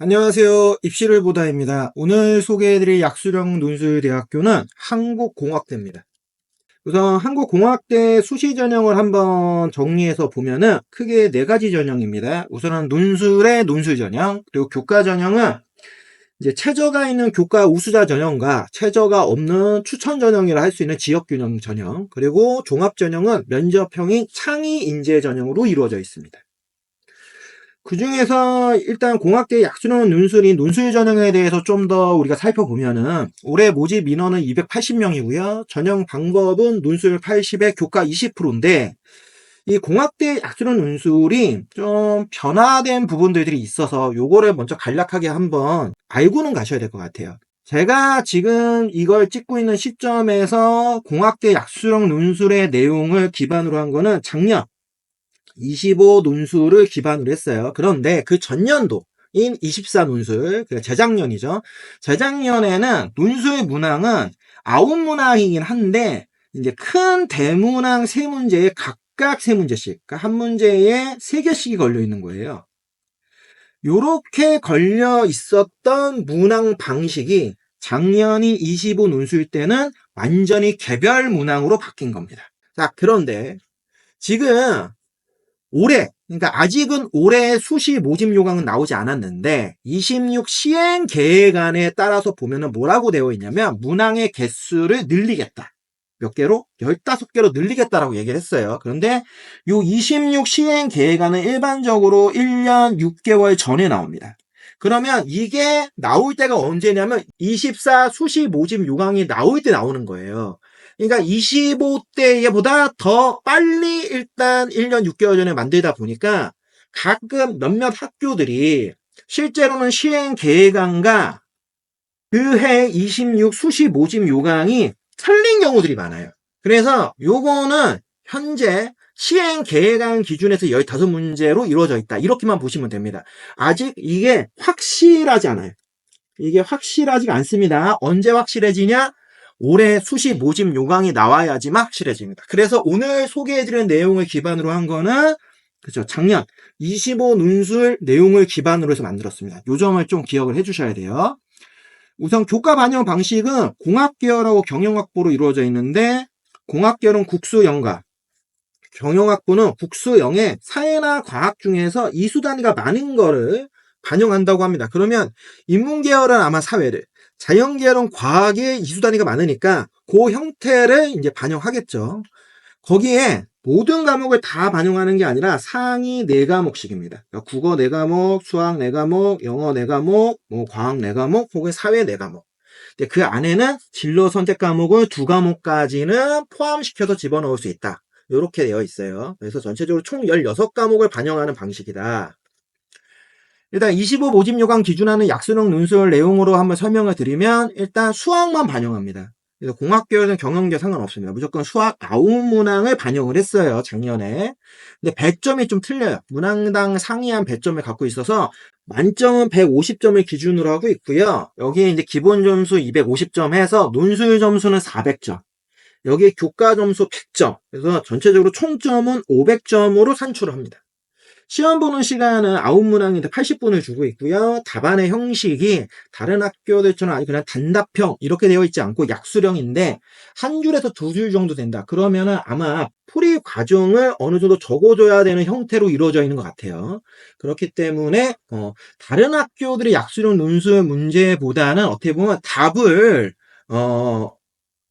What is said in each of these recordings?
안녕하세요. 입시를 보다입니다. 오늘 소개해드릴 약수령 논술대학교는 한국공학대입니다. 우선 한국공학대 수시 전형을 한번 정리해서 보면은 크게 네 가지 전형입니다. 우선은 논술의 논술 전형, 그리고 교과 전형은 이제 최저가 있는 교과 우수자 전형과 최저가 없는 추천 전형이라 할 수 있는 지역 균형 전형, 그리고 종합 전형은 면접형이 창의 인재 전형으로 이루어져 있습니다. 그 중에서 일단 공학대 약수능 논술인 논술 전형에 대해서 좀 더 우리가 살펴보면은 올해 모집 인원은 280명이고요. 전형 방법은 논술 80에 교과 20%인데 이 공학대 약수능 논술이 좀 변화된 부분들이 있어서 요거를 먼저 간략하게 한번 알고는 가셔야 될 것 같아요. 제가 지금 이걸 찍고 있는 시점에서 공학대 약수령 논술의 내용을 기반으로 한 거는 작년 25 논술을 기반으로 했어요. 그런데 그 전년도 인 24 논술, 그 재작년이죠. 재작년에는 논술 문항은 아홉 문항이긴 한데 이제 큰 대문항 세 문제에 각각 세 문제씩, 그러니까 한 문제에 세 개씩이 걸려 있는 거예요. 요렇게 걸려 있었던 문항 방식이 작년인 25 논술 때는 완전히 개별 문항으로 바뀐 겁니다. 자, 그런데 지금 올해, 그러니까 아직은 올해 수시 모집 요강은 나오지 않았는데 26 시행 계획안에 따라서 보면은 뭐라고 되어 있냐면 문항의 개수를 늘리겠다. 몇 개로? 15개로 늘리겠다라고 얘기를 했어요. 그런데 요 26 시행 계획안은 일반적으로 1년 6개월 전에 나옵니다. 그러면 이게 나올 때가 언제냐면 24 수시 모집 요강이 나올 때 나오는 거예요. 그러니까 25대보다 더 빨리 일단 1년 6개월 전에 만들다 보니까 가끔 몇몇 학교들이 실제로는 시행 계획안과 그해 26 수시 모집 요강이 틀린 경우들이 많아요. 그래서 요거는 현재 시행 계획안 기준에서 15문제로 이루어져 있다. 이렇게만 보시면 됩니다. 아직 이게 확실하지 않아요. 이게 확실하지가 않습니다. 언제 확실해지냐? 올해 수시 모집 요강이 나와야지만 확실해집니다. 그래서 오늘 소개해드리는 내용을 기반으로 한 거는 그죠 작년 25 논술 내용을 기반으로 해서 만들었습니다. 요 점을 좀 기억을 해주셔야 돼요. 우선 교과 반영 방식은 공학계열하고 경영학부로 이루어져 있는데 공학계열은 국수영과 경영학부는 국수영에 사회나 과학 중에서 이수 단위가 많은 거를 반영한다고 합니다. 그러면 인문계열은 아마 사회를 자연계열은 과학의 이수 단위가 많으니까 그 형태를 이제 반영하겠죠. 거기에 모든 과목을 다 반영하는 게 아니라 상위 4과목씩입니다. 그러니까 국어 4과목, 수학 4과목, 영어 4과목, 뭐 과학 4과목, 혹은 사회 4과목. 근데 그 안에는 진로 선택 과목을 두 과목까지는 포함시켜서 집어넣을 수 있다. 이렇게 되어 있어요. 그래서 전체적으로 총 16과목을 반영하는 방식이다. 일단 25 모집 요강 기준하는 약수능 논술 내용으로 한번 설명을 드리면 일단 수학만 반영합니다. 그래서 공학계열은 경영계 상관없습니다. 무조건 수학 아홉 문항을 반영을 했어요. 작년에. 근데 배점이 좀 틀려요. 문항당 상이한 배점을 갖고 있어서 만점은 150점을 기준으로 하고 있고요. 여기에 이제 기본 점수 250점 해서 논술 점수는 400점. 여기에 교과 점수 100점. 그래서 전체적으로 총점은 500점으로 산출을 합니다. 시험 보는 시간은 아홉 문항인데 80분을 주고 있고요. 답안의 형식이 다른 학교들처럼 아니 그냥 단답형 이렇게 되어 있지 않고 약수령인데 한 줄에서 두 줄 정도 된다. 그러면은 아마 풀이 과정을 어느 정도 적어줘야 되는 형태로 이루어져 있는 것 같아요. 그렇기 때문에 어, 다른 학교들의 약수령 논술 문제보다는 어떻게 보면 답을 어,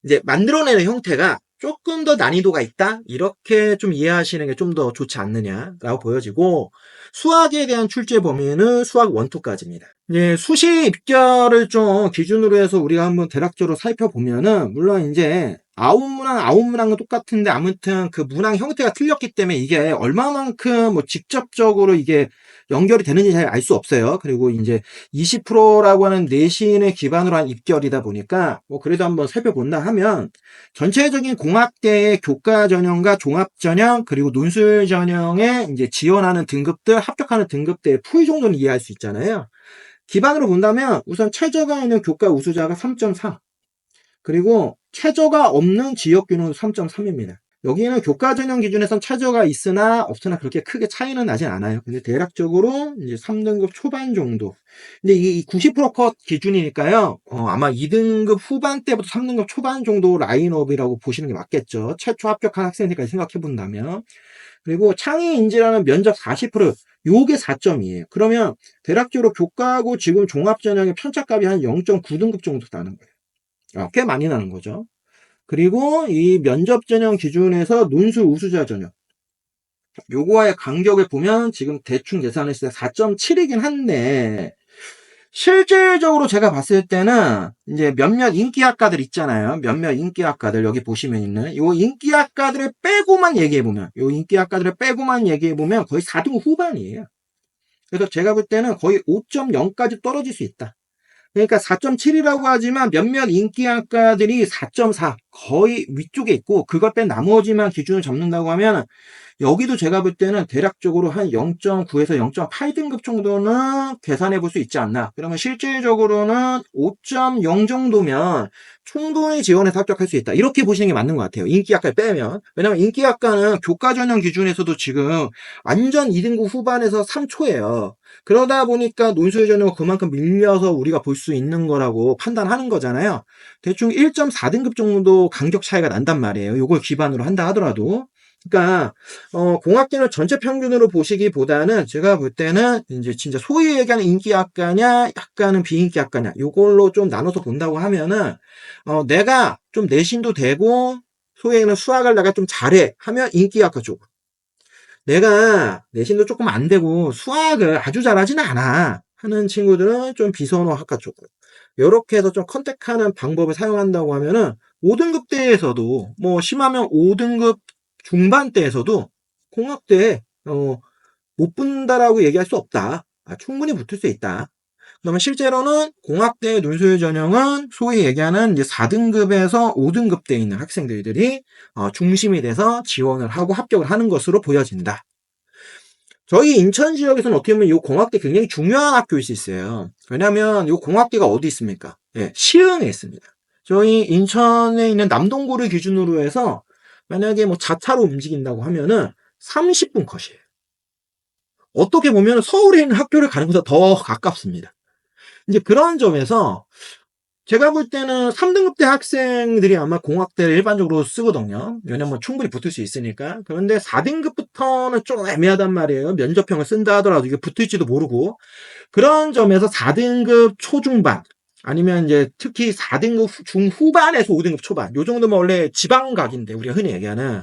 이제 만들어내는 형태가 조금 더 난이도가 있다? 이렇게 좀 이해하시는 게 좀 더 좋지 않느냐라고 보여지고 수학에 대한 출제 범위는 수학 원투까지입니다. 이제 수시 입결을 좀 기준으로 해서 우리가 한번 대략적으로 살펴보면은 물론 이제 아홉 문항 아홉 문항은 똑같은데 아무튼 그 문항 형태가 틀렸기 때문에 이게 얼마만큼 뭐 직접적으로 이게 연결이 되는지 잘 알 수 없어요. 그리고 이제 20%라고 하는 내신을 기반으로 한 입결이다 보니까 뭐 그래도 한번 살펴본다 하면 전체적인 공학대의 교과 전형과 종합 전형 그리고 논술 전형에 이제 지원하는 등급들 합격하는 등급대의 풀 정도는 이해할 수 있잖아요. 기반으로 본다면 우선 최저가 있는 교과 우수자가 3.3 그리고 최저가 없는 지역균은 3.3입니다. 여기는 교과 전형 기준에선 차저가 있으나 없으나 그렇게 크게 차이는 나진 않아요. 근데 대략적으로 이제 3등급 초반 정도. 근데 이 90%컷 기준이니까요. 어, 아마 2등급 후반 때부터 3등급 초반 정도 라인업이라고 보시는 게 맞겠죠. 최초 합격한 학생들까지 생각해 본다면. 그리고 창의 인지라는 면접 40% 요게 4점이에요. 그러면 대략적으로 교과하고 지금 종합전형의 편차값이 한 0.9등급 정도 나는 거예요. 어, 꽤 많이 나는 거죠. 그리고 이 면접 전형 기준에서 논술 우수자 전형. 요거와의 간격을 보면 지금 대충 계산했을 때 4.7이긴 한데, 실질적으로 제가 봤을 때는 이제 몇몇 인기학과들 있잖아요. 몇몇 인기학과들 여기 보시면 있는 요 인기학과들을 빼고만 얘기해 보면 요 인기학과들을 빼고만 얘기해 보면 거의 4등 후반이에요. 그래서 제가 볼 때는 거의 5.0까지 떨어질 수 있다. 그러니까 4.7이라고 하지만 몇몇 인기학과들이 4.4 거의 위쪽에 있고 그걸 뺀 나머지만 기준을 잡는다고 하면 여기도 제가 볼 때는 대략적으로 한 0.9에서 0.8등급 정도는 계산해 볼 수 있지 않나. 그러면 실질적으로는 5.0 정도면 충분히 지원해서 합격할 수 있다. 이렇게 보시는 게 맞는 것 같아요. 인기학과를 빼면. 왜냐면 인기학과는 교과 전형 기준에서도 지금 완전 2등급 후반에서 3초예요. 그러다 보니까 논술 전형은 그만큼 밀려서 우리가 볼 수 있는 거라고 판단하는 거잖아요. 대충 1.4등급 정도 간격 차이가 난단 말이에요. 이걸 기반으로 한다 하더라도. 그러니까 어, 공학계는 전체 평균으로 보시기보다는 제가 볼 때는 이제 진짜 소위 얘기하는 인기학과냐 약간은 비인기학과냐 요걸로 좀 나눠서 본다고 하면은 어, 내가 좀 내신도 되고 소위 얘기하는 수학을 내가 좀 잘해 하면 인기학과 쪽 내가 내신도 조금 안 되고 수학을 아주 잘하지는 않아 하는 친구들은 좀 비선호 학과 쪽 이렇게 해서 좀 컨택하는 방법을 사용한다고 하면은 5등급 대에서도 뭐 심하면 5등급 중반대에서도 공학대에 어, 못 붙는다라고 얘기할 수 없다. 아, 충분히 붙을 수 있다. 그러면 실제로는 공학대 논술 전형은 소위 얘기하는 이제 4등급에서 5등급 대에 있는 학생들이 어, 중심이 돼서 지원을 하고 합격을 하는 것으로 보여진다. 저희 인천 지역에서는 어떻게 보면 이 공학대 굉장히 중요한 학교일 수 있어요. 왜냐하면 이 공학대가 어디 있습니까? 예, 시흥에 있습니다. 저희 인천에 있는 남동구를 기준으로 해서 만약에 뭐 자차로 움직인다고 하면은 30분 컷이에요. 어떻게 보면 서울에 있는 학교를 가는 것보다 더 가깝습니다. 이제 그런 점에서 제가 볼 때는 3등급 대 학생들이 아마 공학대를 일반적으로 쓰거든요. 왜냐면 충분히 붙을 수 있으니까. 그런데 4등급부터는 좀 애매하단 말이에요. 면접형을 쓴다 하더라도 이게 붙을지도 모르고. 그런 점에서 4등급 초중반, 아니면 이제 특히 4등급 중후반에서 5등급 초반. 요 정도면 원래 지방각인데, 우리가 흔히 얘기하는.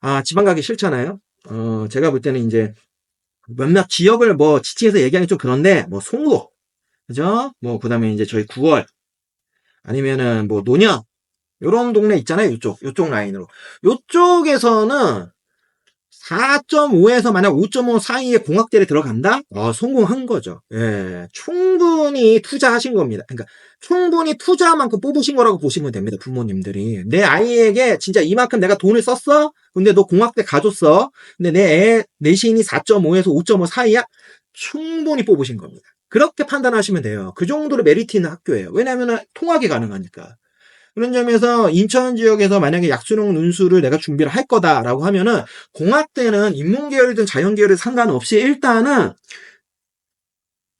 아, 지방각이 싫잖아요. 어, 제가 볼 때는 이제 몇몇 지역을 뭐 지칭해서 얘기하기 좀 그런데, 뭐 송도, 그죠? 뭐, 그 다음에 이제 저희 9월, 아니면은 뭐 노년, 요런 동네 있잖아요. 요쪽, 요쪽 라인으로. 요쪽에서는 4.5에서 만약 5.5 사이에 공학대를 들어간다? 어, 성공한 거죠. 예, 충분히 투자하신 겁니다. 그러니까 충분히 투자만큼 뽑으신 거라고 보시면 됩니다. 부모님들이. 내 아이에게 진짜 이만큼 내가 돈을 썼어? 근데 너 공학대 가줬어? 근데 내 애 내신이 4.5에서 5.5 사이야? 충분히 뽑으신 겁니다. 그렇게 판단하시면 돼요. 그 정도로 메리트 있는 학교예요. 왜냐하면 통학이 가능하니까. 그런 점에서 인천 지역에서 만약에 약수능 논술을 내가 준비를 할 거다라고 하면은 공학대는 인문 계열이든 자연 계열이 상관없이 일단은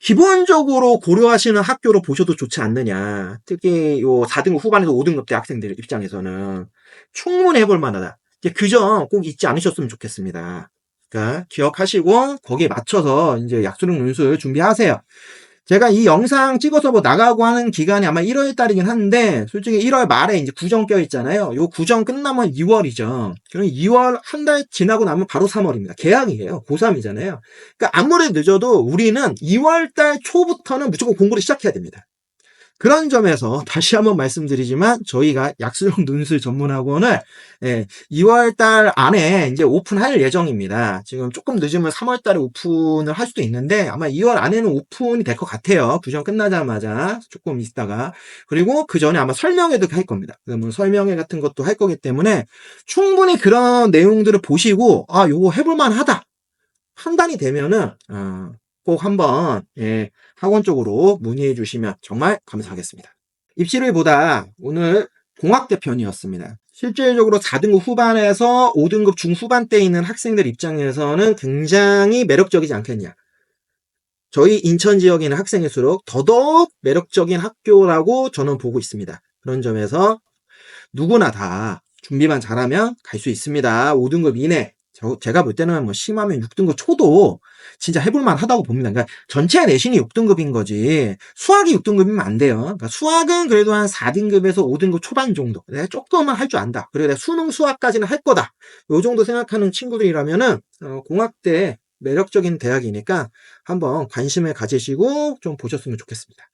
기본적으로 고려하시는 학교로 보셔도 좋지 않느냐. 특히 요 4등급 후반에서 5등급 대 학생들 입장에서는 충분히 해볼 만하다. 이제 그 점 꼭 잊지 않으셨으면 좋겠습니다. 그러니까 기억하시고 거기에 맞춰서 이제 약수능 논술 준비하세요. 제가 이 영상 찍어서 뭐 나가고 하는 기간이 아마 1월 달이긴 한데, 솔직히 1월 말에 이제 구정 껴 있잖아요. 요 구정 끝나면 2월이죠. 그럼 2월 한 달 지나고 나면 바로 3월입니다. 계약이에요. 고3이잖아요. 그러니까 아무리 늦어도 우리는 2월 달 초부터는 무조건 공부를 시작해야 됩니다. 그런 점에서 다시 한번 말씀드리지만 저희가 약수용 논술 전문학원을 예, 2월 달 안에 이제 오픈할 예정입니다. 지금 조금 늦으면 3월 달에 오픈을 할 수도 있는데 아마 2월 안에는 오픈이 될 것 같아요. 구정 끝나자마자 조금 있다가 그리고 그 전에 아마 설명회도 할 겁니다. 그러면 설명회 같은 것도 할 거기 때문에 충분히 그런 내용들을 보시고 아 요거 해볼만 하다 판단이 되면은 어, 꼭 한번 예, 학원 쪽으로 문의해 주시면 정말 감사하겠습니다. 입시를 보다 오늘 공학대 편이었습니다. 실질적으로 4등급 후반에서 5등급 중후반대에 있는 학생들 입장에서는 굉장히 매력적이지 않겠냐. 저희 인천 지역에 있는 학생일수록 더더욱 매력적인 학교라고 저는 보고 있습니다. 그런 점에서 누구나 다 준비만 잘하면 갈 수 있습니다. 5등급 이내. 저- 제가 볼 때는 뭐 심하면 6등급 초도 진짜 해볼만 하다고 봅니다. 그러니까 전체 내신이 6등급인 거지 수학이 6등급이면 안 돼요. 그러니까 수학은 그래도 한 4등급에서 5등급 초반 정도. 내가 조금만 할 줄 안다. 그리고 내가 수능 수학까지는 할 거다. 요 정도 생각하는 친구들이라면은 어, 공학대 매력적인 대학이니까 한번 관심을 가지시고 좀 보셨으면 좋겠습니다.